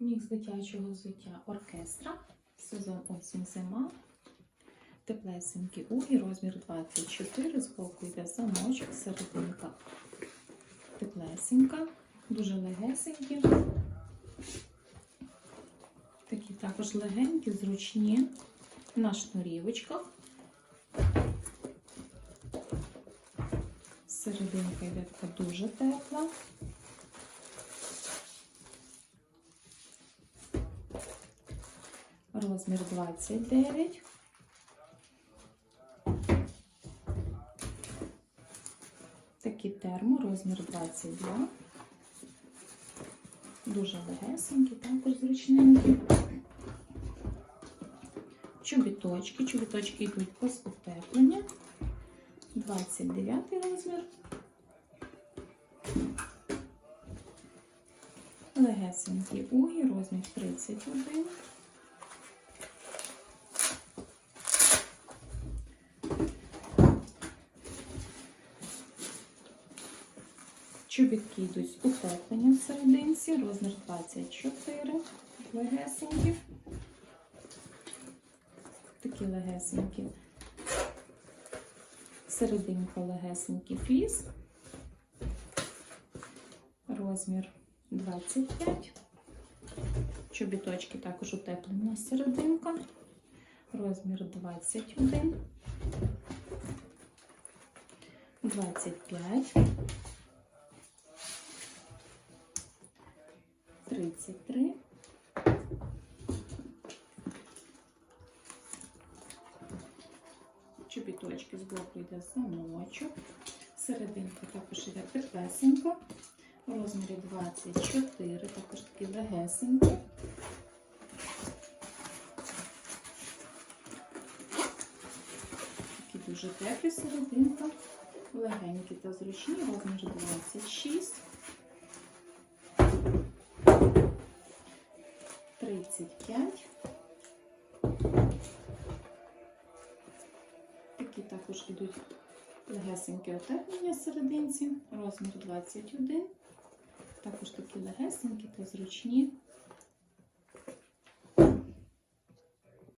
Мікс дитячого взуття оркестра. Сезон осінь зима. Теплесенький угі, розмір 24. З боку йде замочок, серединка теплесенька, дуже легесенькі. Такі також легенькі, зручні на шнурівочках. Серединка йде така дуже тепла. Розмір 29. Такі термо, розмір 22. Дуже легесенькі, також зручненькі. Чобіточки. Чобіточки йдуть без утеплення. 29 розмір. Легесенькі угі, розмір 31. Чобітки йдуть з утепленням в серединці, розмір 24, легесенькі. Такі легесенькі. Серединка легесенький фліс. Розмір 25. Чобіточки також утеплена серединка. Розмір 21. 25. 33. Чобіточки з боку йде замочок. Серединка також йде теплесенька. У розмірі 24, також такі легесенькі. Такі дуже теплі серединка. Легенькі та зручні, розмір 26. 35. Такі також йдуть легесенькі отеплення серединці, розмір 21. Також такі легесенькі та зручні